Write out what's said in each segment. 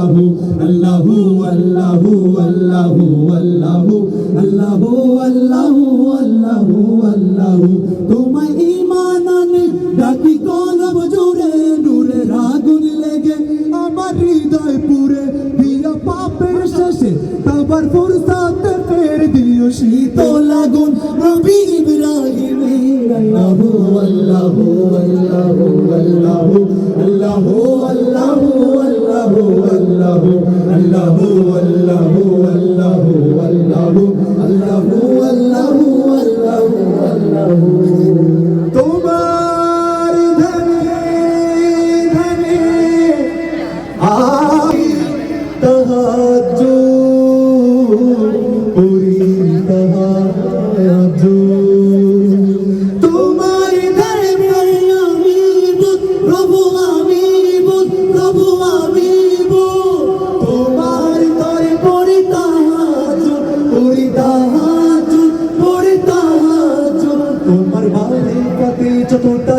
আল্লাহু আল্লাহু আল্লাহু আল্লাহু আল্লাহু আল্লাহু আল্লাহু আল্লাহু আল্লাহু তোমায় ঈমান আনে ডাকি কলব জুড়ে নূরে আগুন লেগে আমার হৃদয় পুরে দিয়া পাপের শেষে আবার ফুরসাতে ফের দিও শীতল আগুন নবী ইব্রাহিমের আল্লাহু আল্লাহু আল্লাহু আল্লাহু আল্লাহু আল্লাহু Oh,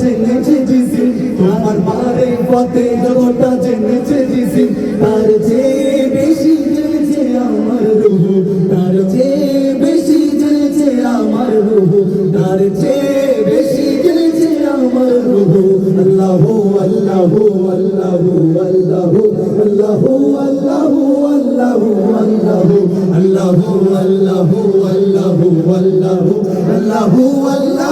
জেনেছে জিসি তোমার মারে পথে যতটা জেনেছে জিসি তার যে বেশি জেনেছে আমার রূহ তার যে বেশি জেনেছে আমার রূহ তার যে বেশি জেনেছে আমার রূহ আল্লাহু আল্লাহু আল্লাহু আল্লাহু আল্লাহু আল্লাহু আল্লাহু আল্লাহু আল্লাহু আল্লাহু আল্লাহু আল্লাহু আল্লাহু